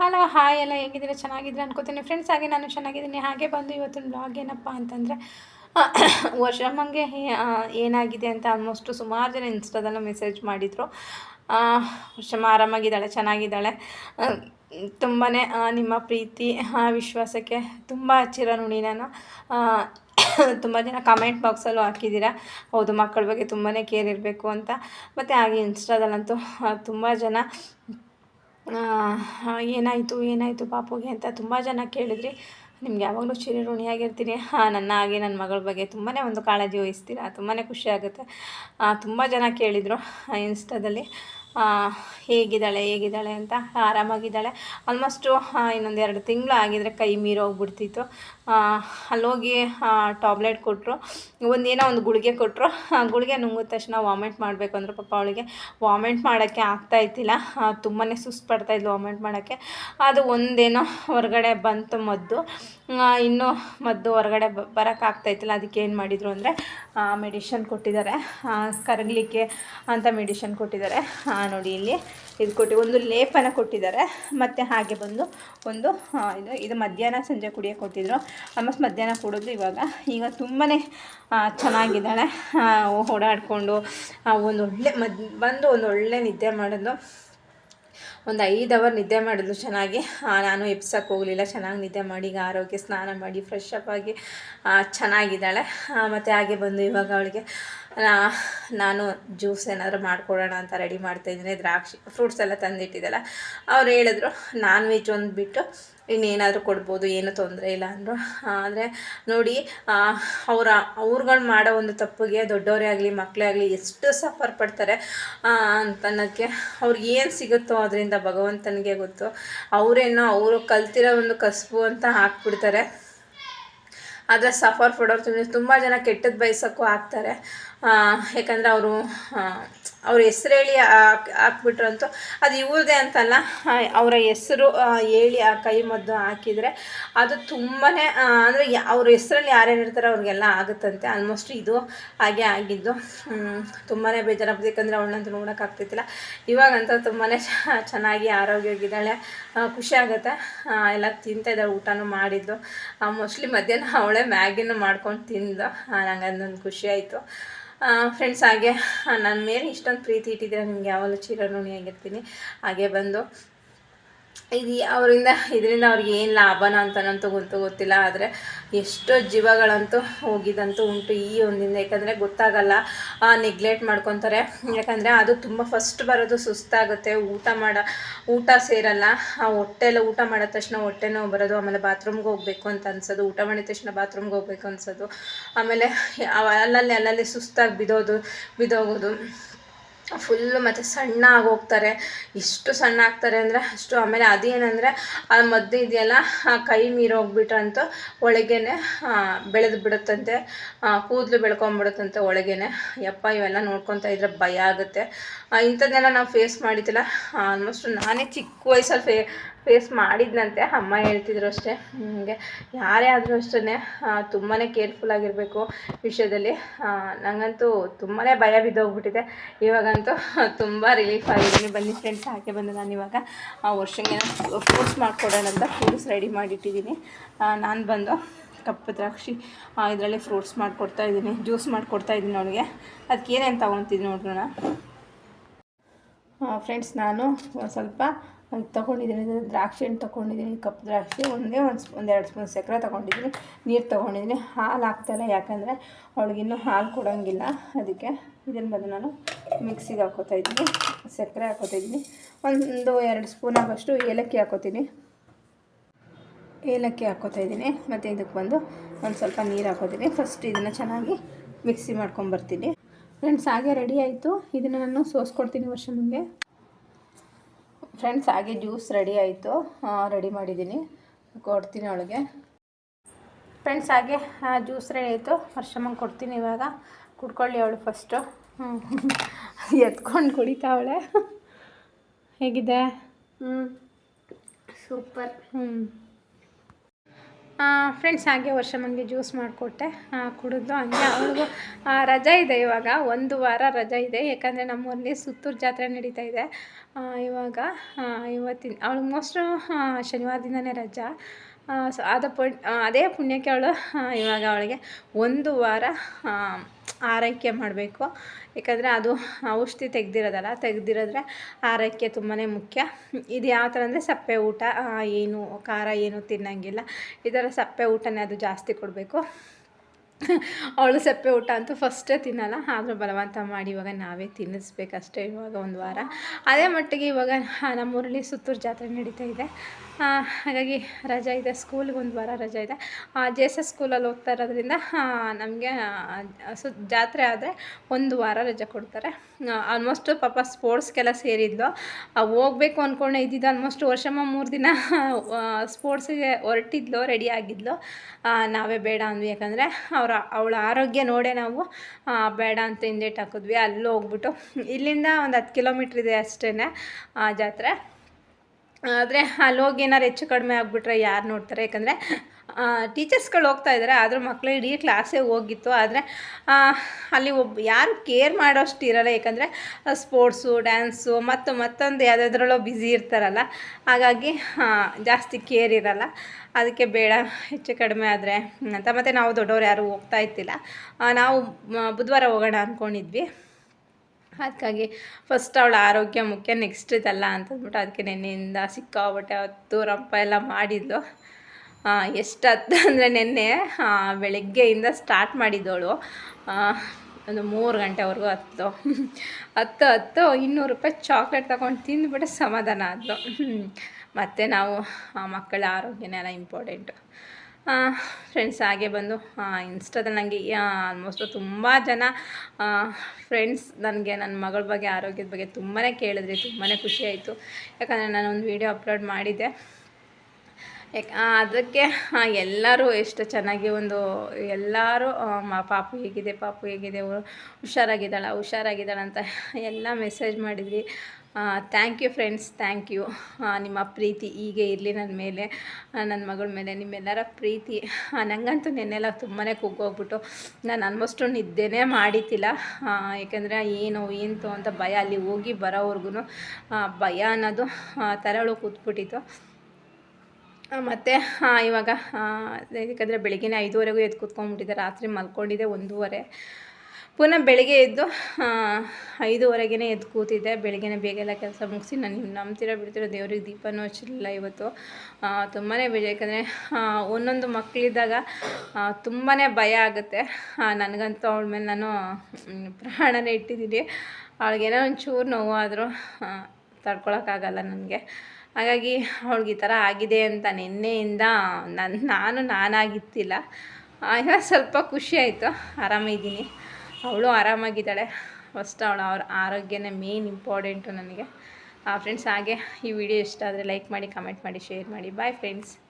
Hello, hi ಎಲ್ಲ ಹೇಗಿದ್ದೀರಾ? ಚೆನ್ನಾಗಿದ್ರೆ ಅನ್ಕೋತೀನಿ. ಫ್ರೆಂಡ್ಸ್ ಹಾಗೆ ನಾನು ಚೆನ್ನಾಗಿದ್ದೀನಿ. ಹಾಗೆ ಬಂದು ಇವತ್ತಿನ ಬ್ಲಾಗ್ ಏನಪ್ಪ ಅಂತಂದರೆ ವರ್ಷಮ್ಮಂಗೆ ಏನಾಗಿದೆ ಅಂತ ಆಲ್ಮೋಸ್ಟು ಸುಮಾರು ಜನ ಇನ್ಸ್ಟಾದಲ್ಲೂ ಮೆಸೇಜ್ ಮಾಡಿದರು. ವರ್ಷಮ್ಮ ಆರಾಮಾಗಿದ್ದಾಳೆ, ಚೆನ್ನಾಗಿದ್ದಾಳೆ. ತುಂಬಾ ನಿಮ್ಮ ಪ್ರೀತಿ ವಿಶ್ವಾಸಕ್ಕೆ ತುಂಬ ಚಿರಋಣಿ ನಾನು. ತುಂಬ ಜನ ಕಮೆಂಟ್ ಬಾಕ್ಸಲ್ಲೂ ಹಾಕಿದ್ದೀರಾ. ಹೌದು, ಮಕ್ಕಳ ಬಗ್ಗೆ ತುಂಬಾ ಕೇರ್ ಇರಬೇಕು ಅಂತ. ಮತ್ತು ಹಾಗೆ ಇನ್ಸ್ಟಾದಲ್ಲಂತೂ ತುಂಬ ಜನ ಏನಾಯಿತು ಏನಾಯಿತು ಪಾಪುಗೆ ಅಂತ ತುಂಬ ಜನ ಕೇಳಿದ್ರಿ. ನಿಮ್ಗೆ ಯಾವಾಗಲೂ ಚಿರಋಣಿಯಾಗಿರ್ತೀನಿ ಹಾಂ ನನ್ನ ಹಾಗೆ ನನ್ನ ಮಗಳ ಬಗ್ಗೆ ತುಂಬಾ ಒಂದು ಕಾಳಜಿ ವಹಿಸ್ತೀರಾ? ತುಂಬಾ ಖುಷಿ ಆಗುತ್ತೆ. ತುಂಬ ಜನ ಕೇಳಿದರು ಇನ್ಸ್ಟಾದಲ್ಲಿ ಹೇಗಿದ್ದಾಳೆ ಹೇಗಿದ್ದಾಳೆ ಅಂತ ಆರಾಮಾಗಿದ್ದಾಳೆ. ಆಲ್ಮೋಸ್ಟು ಇನ್ನೊಂದು ಎರಡು ತಿಂಗಳು ಆಗಿದ್ರೆ ಕೈ ಮೀರೋಗ್ಬಿಡ್ತಿತ್ತು ಅಲ್ಲೋಗಿ ಟಾಬ್ಲೆಟ್ ಕೊಟ್ಟರು ಒಂದೇನೋ ಒಂದು ಗುಳಿಗೆ ಕೊಟ್ಟರು ಆ, ಗುಳಿಗೆ ನುಂಗಿದ ತಕ್ಷಣ ವಾಮಿಟ್ ಮಾಡಬೇಕು ಅಂದರು ಪಾಪ ಅವಳಿಗೆ. ವಾಮಿಟ್ ಮಾಡೋಕ್ಕೆ ಆಗ್ತಾ ಇದ್ದಿಲ್ಲ. ತುಂಬಾ ಸುಸ್ತು ಪಡ್ತಾಯಿದ್ಲು ವಾಮಿಟ್ ಮಾಡೋಕ್ಕೆ. ಅದು ಒಂದೇನೋ ಹೊರಗಡೆ ಬಂತು ಮದ್ದು. ಇನ್ನೂ ಮದ್ದು ಹೊರಗಡೆ ಬರೋಕ್ಕಾಗ್ತಾಯಿತ್ತಿಲ್ಲ ಅದಕ್ಕೆ ಏನು ಮಾಡಿದರು ಅಂದರೆ ಮೆಡಿಷನ್ ಕೊಟ್ಟಿದ್ದಾರೆ. ಕರಗಲಿಕ್ಕೆ ಅಂತ ಮೆಡಿಷನ್ ಕೊಟ್ಟಿದ್ದಾರೆ. ನೋಡಿ ಇಲ್ಲಿ ಇದು ಕೊಟ್ಟು, ಒಂದು ಲೇಪನ ಕೊಟ್ಟಿದ್ದಾರೆ. ಮತ್ತು ಹಾಗೆ ಬಂದು ಒಂದು ಇದು ಇದು ಮಧ್ಯಾಹ್ನ ಸಂಜೆ ಕುಡಿಯೋಕೆ ಕೊಟ್ಟಿದ್ರು. ಆಲ್ಮೋಸ್ಟ್ ಮಧ್ಯಾಹ್ನ ಕೊಡೋದು ಇವಾಗ ಈಗ ತುಂಬಾ ಚೆನ್ನಾಗಿದ್ದಾಳೆ. ಓಡಾಡಿಕೊಂಡು ಒಂದು ಒಳ್ಳೆ ಮದ್, ಬಂದು ಒಂದು ಒಳ್ಳೆ ನಿದ್ದೆ ಮಾಡಿದ್ಲು. ಒಂದು ಐದು ಅವರ್ ನಿದ್ದೆ ಮಾಡಿದ್ಲು ಚೆನ್ನಾಗಿ. ನಾನು ಎಪ್ಸಕ್ಕೆ ಹೋಗಲಿಲ್ಲ. ಚೆನ್ನಾಗಿ ನಿದ್ದೆ ಮಾಡಿ, ಈಗ ಆರೋಗ್ಯ ಸ್ನಾನ ಮಾಡಿ ಫ್ರೆಶ್ ಅಪ್ ಆಗಿ ಚೆನ್ನಾಗಿದ್ದಾಳೆ. ಮತ್ತು ಹಾಗೆ ಬಂದು ಇವಾಗ ಅವಳಿಗೆ ನಾನು ಜ್ಯೂಸ್ ಏನಾದರೂ ಮಾಡಿಕೊಡೋಣ ಅಂತ ರೆಡಿ ಮಾಡ್ತಾಯಿದ್ದೀನಿ ದ್ರಾಕ್ಷಿ ಫ್ರೂಟ್ಸ್ ಎಲ್ಲ ತಂದಿಟ್ಟಿದ್ದಲ್ಲ. ಅವ್ರು ಹೇಳಿದ್ರು, ನಾನ್ ವೆಜ್ ಒಂದು ಬಿಟ್ಟು ಇನ್ನೇನಾದರೂ ಕೊಡ್ಬೋದು, ಏನು ತೊಂದರೆ ಇಲ್ಲ ಅಂದರು. ಆದರೆ ನೋಡಿ ಅವರ, ಅವ್ರುಗಳು ಮಾಡೋ ಒಂದು ತಪ್ಪಿಗೆ ದೊಡ್ಡವರೇ ಆಗಲಿ ಮಕ್ಕಳೇ ಆಗಲಿ ಎಷ್ಟು ಸಫರ್ ಪಡ್ತಾರೆ ಅಂತ ಅನ್ನೋಕ್ಕೆ ಅವ್ರಿಗೆ ಏನು ಸಿಗುತ್ತೋ ಅದರಿಂದ ಭಗವಂತನಿಗೆ ಗೊತ್ತು. ಅವರೇನೋ ಅವರು ಕಲ್ತಿರೋ ಒಂದು ಕಸಬು ಅಂತ ಹಾಕ್ಬಿಡ್ತಾರೆ. ಆದರೆ ಸಫರ್ ಪಡೋರು ತುಂಬ ಜನ ಕೆಟ್ಟದ್ದು ಬಯಸೋಕ್ಕೂ ಆಗ್ತಾರೆ ಯಾಕಂದರೆ ಅವರು ಅವ್ರ ಹೆಸರು ಹೇಳಿ ಹಾಕ್ ಹಾಕ್ಬಿಟ್ರಂತೂ ಅದು ಇವ್ರದೇ ಅಂತಲ್ಲ. ಅವರ ಹೆಸರು ಹೇಳಿ ಆ ಕೈ ಮದ್ದು ಹಾಕಿದರೆ ಅದು ತುಂಬಾ ಅಂದರೆ ಅವ್ರ ಹೆಸ್ರಲ್ಲಿ ಯಾರ್ಯಾರು ಇರ್ತಾರೆ ಅವ್ರಿಗೆಲ್ಲ ಆಗುತ್ತಂತೆ. ಆಲ್ಮೋಸ್ಟ್ ಇದು ಹಾಗೆ ಆಗಿದ್ದು. ತುಂಬಾ ಬೇಜಾರಾಗ್ತದೆ ಯಾಕಂದರೆ ಅವಳನ್ನಂತೂ ನೋಡೋಕ್ಕಾಗ್ತಿತ್ತಿಲ್ಲ ಇವಾಗಂತೂ ತುಂಬಾ ಚೆನ್ನಾಗಿ ಆರೋಗ್ಯವಾಗಿದ್ದಾಳೆ. ಖುಷಿ ಆಗುತ್ತೆ. ಎಲ್ಲ ತಿಂತಾ ಊಟನೂ ಮಾಡಿದ್ದು. ಮೋಸ್ಟ್ಲಿ ಮಧ್ಯಾಹ್ನ ಅವಳೇ ಮ್ಯಾಗಿನೂ ಮಾಡ್ಕೊಂಡು ತಿಂದು ನಂಗೆ ಅದೊಂದು ಖುಷಿ ಆಯಿತು. ಫ್ರೆಂಡ್ಸ್ ಹಾಗೆ ನನ್ನ ಮೇಲೆ ಇಷ್ಟೊಂದು ಪ್ರೀತಿ ಇಟ್ಟಿದ್ದೀರ? ನಿಮ್ಗೆ ಯಾವಾಗಲೂ ಚಿರಋಣಿಯಾಗಿರ್ತೀನಿ ಹಾಗೆ ಬಂದು, ಇದು ಅವರಿಂದ, ಇದರಿಂದ ಅವ್ರಿಗೆ ಏನು ಲಾಭನ ಅಂತನಂತೂ ಗೊತ್ತು ಗೊತ್ತಿಲ್ಲ. ಆದರೆ ಎಷ್ಟೋ ಜೀವಗಳಂತೂ ಹೋಗಿದಂತೂ ಉಂಟು ಈ ಒಂದಿಂದ. ಯಾಕಂದರೆ ಗೊತ್ತಾಗಲ್ಲ ನೆಗ್ಲೆಕ್ಟ್ ಮಾಡ್ಕೊತಾರೆ. ಯಾಕಂದರೆ ಅದು ತುಂಬ ಫಸ್ಟ್ ಬರೋದು ಸುಸ್ತಾಗುತ್ತೆ. ಊಟ ಮಾಡ, ಊಟ ಸೇರಲ್ಲ. ಆ ಹೊಟ್ಟೆಲ್ಲ ಊಟ ಮಾಡಿದ ತಕ್ಷಣ ಹೊಟ್ಟೆ ನೋವು ಬರೋದು, ಆಮೇಲೆ ಬಾತ್ರೂಮ್ಗೆ ಹೋಗಬೇಕು ಅಂತ ಅನ್ಸೋದು, ಊಟ ಮಾಡಿದ ತಕ್ಷಣ ಬಾತ್ರೂಮ್ಗೆ ಹೋಗ್ಬೇಕು ಅನ್ಸೋದು. ಆಮೇಲೆ ಅಲ್ಲಲ್ಲಿ ಅಲ್ಲಲ್ಲಿ ಸುಸ್ತಾಗಿ ಬಿದೋದು, ಬಿದೋಗೋದು. ಫುಲ್ಲು ಮತ್ತು ಸಣ್ಣ ಆಗೋಗ್ತಾರೆ. ಇಷ್ಟು ಸಣ್ಣ ಆಗ್ತಾರೆ ಅಂದರೆ ಅಷ್ಟು ಆಮೇಲೆ ಅದೇನಂದರೆ ಆ ಮದ್ದು ಇದೆಯಲ್ಲ, ಆ ಕೈ ಮೀರೋಗ್ಬಿಟ್ರಂತೂ ಒಳಗೇನೆ ಬೆಳೆದು ಬಿಡುತ್ತಂತೆ. ಕೂದಲು ಬೆಳ್ಕೊಂಬಿಡುತ್ತಂತೆ ಒಳಗೇನೆ. ಯಪ್ಪ, ಇವೆಲ್ಲ ನೋಡ್ಕೊತಾ ಇದ್ರೆ ಭಯ ಆಗುತ್ತೆ. ಇಂಥದ್ದೆಲ್ಲ ನಾವು ಫೇಸ್ ಮಾಡಿದ್ದಿಲ್ಲ. ಆಲ್ಮೋಸ್ಟ್ ನಾನೇ ಚಿಕ್ಕ ವಯಸ್ಸಲ್ಲಿ ಫೇ ಫೇಸ್ ಮಾಡಿದ್ನಂತೆ, ಅಮ್ಮ ಹೇಳ್ತಿದ್ರು ಅಷ್ಟೇ. ಹಂಗೆ ಯಾರೇ ಆದರೂ ಅಷ್ಟೇ ತುಂಬಾ ಕೇರ್ಫುಲ್ ಆಗಿರಬೇಕು ವಿಷಯದಲ್ಲಿ. ನನಗಂತೂ ತುಂಬಾ ಭಯ ಬಿದ್ದೋಗ್ಬಿಟ್ಟಿದೆ. ಇವಾಗಂತೂ ತುಂಬ ರಿಲೀಫ್ ಆಗಿದ್ದೀನಿ. ಬನ್ನಿ ಫ್ರೆಂಡ್ಸ್ ಹಾಗೆ ಬಂದು ನಾನು ಇವಾಗ, ಆ, ವರ್ಷಕ್ಕೆ ಫ್ರೂಟ್ಸ್ ಮಾಡಿಕೊಡೋಣ ಅಂತ ಫ್ರೂಟ್ಸ್ ರೆಡಿ ಮಾಡಿಟ್ಟಿದ್ದೀನಿ. ನಾನು ಬಂದು ಕಪ್ಪು ದ್ರಾಕ್ಷಿ ಇದರಲ್ಲಿ ಫ್ರೂಟ್ಸ್ ಮಾಡಿಕೊಡ್ತಾ ಇದ್ದೀನಿ. ಜ್ಯೂಸ್ ಮಾಡಿಕೊಡ್ತಾ ಇದ್ದೀನಿ ಅವಳಿಗೆ ಅದಕ್ಕೆ ಏನೇನು ತೊಗೊತಿದ್ದೀನಿ ನೋಡೋಣ ಫ್ರೆಂಡ್ಸ್ ನಾನು ಸ್ವಲ್ಪ ತೊಗೊಂಡಿದ್ದೀನಿ ದ್ರಾಕ್ಷಿ ಹಣ್ಣು ತೊಗೊಂಡಿದ್ದೀನಿ ಕಪ್ಪು ದ್ರಾಕ್ಷಿ ಒಂದೇ ಒಂದು ಸ್ಪೂ, ಒಂದು ಎರಡು ಸ್ಪೂನ್ ಸಕ್ಕರೆ ತೊಗೊಂಡಿದ್ದೀನಿ, ನೀರು ತೊಗೊಂಡಿದ್ದೀನಿ, ಹಾಲು ಹಾಕ್ತಾಯಿಲ್ಲ ಯಾಕಂದರೆ ಅವಳಿಗಿನ್ನೂ ಹಾಲು ಕೊಡೋಂಗಿಲ್ಲ, ಅದಕ್ಕೆ ಇದನ್ನು ಬಂದು ನಾನು ಮಿಕ್ಸಿಗೆ ಹಾಕೋತಾ ಇದ್ದೀನಿ, ಸಕ್ಕರೆ ಹಾಕೋತಾ ಇದ್ದೀನಿ, ಒಂದು ಎರಡು ಸ್ಪೂನ್ ಆಗೋಷ್ಟು ಏಲಕ್ಕಿ ಹಾಕೋತೀನಿ. ಏಲಕ್ಕಿ ಹಾಕೋತಾ ಇದ್ದೀನಿ, ಮತ್ತು ಇದಕ್ಕೆ ಬಂದು ಒಂದು ಸ್ವಲ್ಪ ನೀರು ಹಾಕೋತೀನಿ ಫಸ್ಟ್ ಇದನ್ನು ಚೆನ್ನಾಗಿ ಮಿಕ್ಸಿ ಮಾಡ್ಕೊಂಬರ್ತೀನಿ ಫ್ರೆಂಡ್ಸ್, ಹಾಗೆ ರೆಡಿ ಆಯಿತು, ಇದನ್ನು ನಾನು ಸೋಸ್ಕೊಡ್ತೀನಿ ವರ್ಷ ಮುಂದೆ. ಫ್ರೆಂಡ್ಸ್ ಹಾಗೆ ಜ್ಯೂಸ್ ರೆಡಿ ಆಯಿತು. ರೆಡಿ ಮಾಡಿದ್ದೀನಿ. ಕೊಡ್ತೀನಿ ಅವಳಿಗೆ. ಫ್ರೆಂಡ್ಸ್ ಹಾಗೆ ಜ್ಯೂಸ್ ರೆಡಿ ಆಯಿತು. ವರ್ಷಮ್ಮಂಗೆ ಕೊಡ್ತೀನಿ ಇವಾಗ. ಕುಡ್ಕೊಳ್ಳಿ ಅವಳು ಫಸ್ಟು ಎತ್ಕೊಂಡು ಕುಡಿತಾವಳೆ ಹೇಗಿದೆ? ಹ್ಞೂ ಸೂಪರ್. ಹ್ಞೂ ಫ್ರೆಂಡ್ಸ್ ಹಾಗೆ ವರ್ಷ ಮನೆಗೆ ಜ್ಯೂಸ್ ಮಾಡಿಕೊಟ್ಟೆ. ಕುಡಿದ್ಲು ಹಂಗೆ ಅವ್ರಿಗೂ ರಜೆ ಇದೆ ಇವಾಗ. ಒಂದು ವಾರ ರಜಾ ಇದೆ. ಯಾಕಂದರೆ ನಮ್ಮೂರಲ್ಲಿ ಸುತ್ತೂರು ಜಾತ್ರೆ ನಡೀತಾ ಇದೆ. ಇವಾಗ ಇವತ್ತಿನ ಅವ್ಳಿಗೆ ಮೋಸ್ಟು ರಜಾ. ಸೊ ಅದ ಪುಣ್ ಅದೇ ಪುಣ್ಯಕ್ಕೆ ಅವಳು ಇವಾಗ ಅವಳಿಗೆ ಒಂದು ವಾರ ಆರೈಕೆ ಮಾಡಬೇಕು. ಯಾಕಂದರೆ ಅದು ಔಷಧಿ ತೆಗ್ದಿರೋದಲ್ಲ, ತೆಗ್ದಿರೋದ್ರೆ ಆರೈಕೆ ತುಂಬಾ ಮುಖ್ಯ. ಇದು ಯಾವ ಥರ ಅಂದರೆ ಸಪ್ಪೆ ಊಟ ಏನು, ಖಾರ ಏನು ತಿನ್ನಂಗಿಲ್ಲ. ಈ ಥರ ಸಪ್ಪೆ ಊಟನೇ ಅದು ಜಾಸ್ತಿ ಕೊಡಬೇಕು. ಅವಳು ಸಪ್ಪೆ ಊಟ ಅಂತೂ ಫಸ್ಟೇ ತಿನ್ನಲ್ಲ, ಆದರೂ ಬಲವಂತ ಮಾಡಿ ಇವಾಗ ನಾವೇ ತಿನ್ನಿಸ್ಬೇಕಷ್ಟೇ ಇವಾಗ ಒಂದು ವಾರ. ಅದೇ ಮಟ್ಟಿಗೆ ಇವಾಗ ನಮ್ಮೂರಲ್ಲಿ ಸುತ್ತೂರು ಜಾತ್ರೆ ನಡೀತಾ ಇದೆ. ಹಾಗಾಗಿ ರಜಾ ಇದೆ ಸ್ಕೂಲ್ಗೆ ಒಂದು ವಾರ ರಜಾ ಇದೆ. ಜೆ ಎಸ್ ಎಸ್ ಸ್ಕೂಲಲ್ಲಿ ಹೋಗ್ತಾ ಇರೋದ್ರಿಂದ ನಮಗೆ ಸು, ಜಾತ್ರೆ ಆದರೆ ಒಂದು ವಾರ ರಜೆ ಕೊಡ್ತಾರೆ. ಆಲ್ಮೋಸ್ಟು ಪಾಪ ಸ್ಪೋರ್ಟ್ಸ್ಗೆಲ್ಲ ಸೇರಿದ್ಲು. ಹೋಗ್ಬೇಕು ಅಂದ್ಕೊಂಡೆ ಇದ್ದಿದ್ದು ಆಲ್ಮೋಸ್ಟ್ ವರ್ಷಮ್ಮ ಮೂರು ದಿನ ಸ್ಪೋರ್ಟ್ಸಿಗೆ ಹೊರಟಿದ್ಲು ರೆಡಿ ಆಗಿದ್ಲು. ನಾವೇ ಬೇಡ ಅಂದ್ವಿ, ಯಾಕಂದರೆ ಅವರ ಅವಳ ಆರೋಗ್ಯ ನೋಡೇ ನಾವು ಬೇಡ ಅಂತ ಹಿಂದೇಟ್ ಹಾಕಿದ್ವಿ. ಅಲ್ಲಿ ಹೋಗ್ಬಿಟ್ಟು ಇಲ್ಲಿಂದ ಒಂದು ಹತ್ತು ಕಿಲೋಮೀಟ್ರ್ ಇದೆ ಅಷ್ಟೇ ಜಾತ್ರೆ. ಆದರೆ ಅಲ್ಲಿ ಹೋಗಿ ಏನಾರು ಹೆಚ್ಚು ಕಡಿಮೆ ಆಗಿಬಿಟ್ರೆ ಯಾರು ನೋಡ್ತಾರೆ? ಯಾಕಂದರೆ ಟೀಚರ್ಸ್ಗಳು ಹೋಗ್ತಾ ಇದ್ದಾರೆ ಆದರೂ ಮಕ್ಕಳು ಇಡೀ ಕ್ಲಾಸೇ ಹೋಗಿತ್ತು. ಆದರೆ ಅಲ್ಲಿ ಒಬ್ಬ ಯಾರು ಕೇರ್ ಮಾಡೋಷ್ಟು ಇರಲ್ಲ. ಯಾಕಂದರೆ ಸ್ಪೋರ್ಟ್ಸು ಡ್ಯಾನ್ಸು ಮತ್ತು ಮತ್ತೊಂದು ಯಾವುದಾದ್ರಲ್ಲೋ ಬ್ಯುಸಿ ಇರ್ತಾರಲ್ಲ. ಹಾಗಾಗಿ ಜಾಸ್ತಿ ಕೇರ್ ಇರಲ್ಲ. ಅದಕ್ಕೆ ಬೇಡ, ಹೆಚ್ಚು ಕಡಿಮೆ ಆದರೆ ಅಂತ. ಮತ್ತು ನಾವು ದೊಡ್ಡವ್ರು ಯಾರೂ ಹೋಗ್ತಾ ಇತ್ತಿಲ್ಲ ನಾವು ಬುಧವಾರ ಹೋಗೋಣ ಅಂದ್ಕೊಂಡಿದ್ವಿ ಅದಕ್ಕಾಗಿ ಫಸ್ಟ್ ಅವಳ ಆರೋಗ್ಯ ಮುಖ್ಯ ನೆಕ್ಸ್ಟ್ ಇದಲ್ಲ ಅಂತಂದ್ಬಿಟ್ಟು ಅದಕ್ಕೆ ನೆನ್ನೆಯಿಂದ ಸಿಕ್ಕಾಬಿಟ್ಟೆ ಹತ್ತು, ರಂಪ ಎಲ್ಲ ಮಾಡಿದ್ಲು. ಎಷ್ಟು ಹತ್ತು ಅಂದರೆ ನೆನ್ನೆ ಬೆಳಗ್ಗೆಯಿಂದ ಸ್ಟಾರ್ಟ್ ಮಾಡಿದ್ದವಳು ಒಂದು ಮೂರು ಗಂಟೆವರೆಗೂ ಹತ್ತು. ಹತ್ತು ಹತ್ತು, ಇನ್ನೂರು ರೂಪಾಯಿ ಚಾಕ್ಲೇಟ್ ತಗೊಂಡು ತಿಂದುಬಿಟ್ಟು ಸಮಾಧಾನ ಆದಳು ಮತ್ತು ನಾವು ಮಕ್ಕಳ ಆರೋಗ್ಯನೆಲ್ಲ ಇಂಪಾರ್ಟೆಂಟು ಫ್ರೆಂಡ್ಸ್ ಹಾಗೆ ಬಂದು ಇನ್ಸ್ಟಾದಲ್ಲಿ ನನಗೆ ಆಲ್ಮೋಸ್ಟ್ ತುಂಬ ಜನ ಫ್ರೆಂಡ್ಸ್ ನನಗೆ ನನ್ನ ಮಗಳ ಬಗ್ಗೆ, ಆರೋಗ್ಯದ ಬಗ್ಗೆ ತುಂಬಾ ಕೇಳಿದ್ರಿ ತುಂಬಾ ಖುಷಿ ಆಯಿತು. ಯಾಕಂದರೆ ನಾನು ಒಂದು ವೀಡಿಯೋ ಅಪ್ಲೋಡ್ ಮಾಡಿದ್ದೆ. ಯಾಕೆ ಅದಕ್ಕೆ ಎಲ್ಲರೂ ಎಷ್ಟು ಚೆನ್ನಾಗಿ ಒಂದು, ಎಲ್ಲರೂ ಪಾಪು ಹೇಗಿದೆ ಪಾಪು ಹೇಗಿದೆ ಹುಷಾರಾಗಿದ್ದಾಳ ಹುಷಾರಾಗಿದ್ದಾಳ ಅಂತ ಎಲ್ಲ ಮೆಸೇಜ್ ಮಾಡಿದ್ರಿ thank you friends thank you ನಿಮ್ಮ ಪ್ರೀತಿ ಹೀಗೆ ಇರಲಿ ನನ್ನ ಮೇಲೆ ನನ್ನ ಮಗಳ ಮೇಲೆ, ನಿಮ್ಮೆಲ್ಲರ ಪ್ರೀತಿ. ನನಗಂತೂ ನೆನ್ನೆಲ್ಲ ತುಂಬಾ ಕುಗ್ಗೋಗ್ಬಿಟ್ಟು ನಾನು ಆಲ್ಮೋಸ್ಟು ನಿದ್ದೆನೇ ಮಾಡಿತಿಲ್ಲ ಯಾಕಂದರೆ ಏನು ಏನು ಅಂತ ಭಯ ಅಲ್ಲಿ ಹೋಗಿ ಬರೋವರೆಗೂ ಭಯ ಅನ್ನೋದು ತರಳು ಕೂತ್ಬಿಟ್ಟಿತ್ತು. ಮತ್ತು ಇವಾಗ ಯಾಕಂದರೆ ಬೆಳಿಗ್ಗೆ ಐದುವರೆಗೂ ಎದ್ದು ಕೂತ್ಕೊಂಡ್ಬಿಟ್ಟಿದ್ದೆ, ರಾತ್ರಿ ಮಲ್ಕೊಂಡಿದ್ದೆ ಒಂದೂವರೆ. ಪುನಃ ಬೆಳಗ್ಗೆ ಎದ್ದು ಐದುವರೆಗೇ ಎದ್ದು ಕೂತಿದ್ದೆ. ಬೆಳಿಗ್ಗೆನೇ ಬೇಗ ಎಲ್ಲ ಕೆಲಸ ಮುಗಿಸಿ ನಾನು ನೀವು ನಂಬ್ತಿರೋ ಬಿಡ್ತಿರೋ ದೇವ್ರಿಗೆ ದೀಪನೂ ಹಚ್ಚಲಿಲ್ಲ ಇವತ್ತು. ತುಂಬಾ ಬೇಜ, ಯಾಕಂದರೆ ಒಂದೊಂದು ಮಕ್ಕಳಿದ್ದಾಗ ತುಂಬಾ ಭಯ ಆಗುತ್ತೆ. ನನಗಂತೂ ಅವಳ ಮೇಲೆ ನಾನು ಪ್ರಾಣನೇ ಇಟ್ಟಿದ್ದೀನಿ. ಅವಳಿಗೇನೋ ಒಂಚೂರು ನೋವಾದರೂ ತಡ್ಕೊಳಕ್ಕಾಗಲ್ಲ ನನಗೆ. ಹಾಗಾಗಿ ಅವ್ಳಿಗೆ ಈ ಥರ ಆಗಿದೆ ಅಂತ ನಿನ್ನೆಯಿಂದ ನನ್ನ ನಾನು ನಾನಾಗಿತ್ತಿಲ್ಲ. ಆ, ಇವಾಗ ಸ್ವಲ್ಪ ಖುಷಿ ಆಯಿತು. ಆರಾಮಿದ್ದೀನಿ. ಅವಳು ಆರಾಮಾಗಿದ್ದಾಳೆ. ಫಸ್ಟ್ ಅವಳು ಅವ್ರ ಆರೋಗ್ಯನೇ ಮೇನ್ ಇಂಪಾರ್ಟೆಂಟು ನನಗೆ. ಫ್ರೆಂಡ್ಸ್ ಹಾಗೆ ಈ ವಿಡಿಯೋ ಇಷ್ಟ ಆದರೆ ಲೈಕ್ ಮಾಡಿ ಕಮೆಂಟ್ ಮಾಡಿ ಶೇರ್ ಮಾಡಿ. Bye friends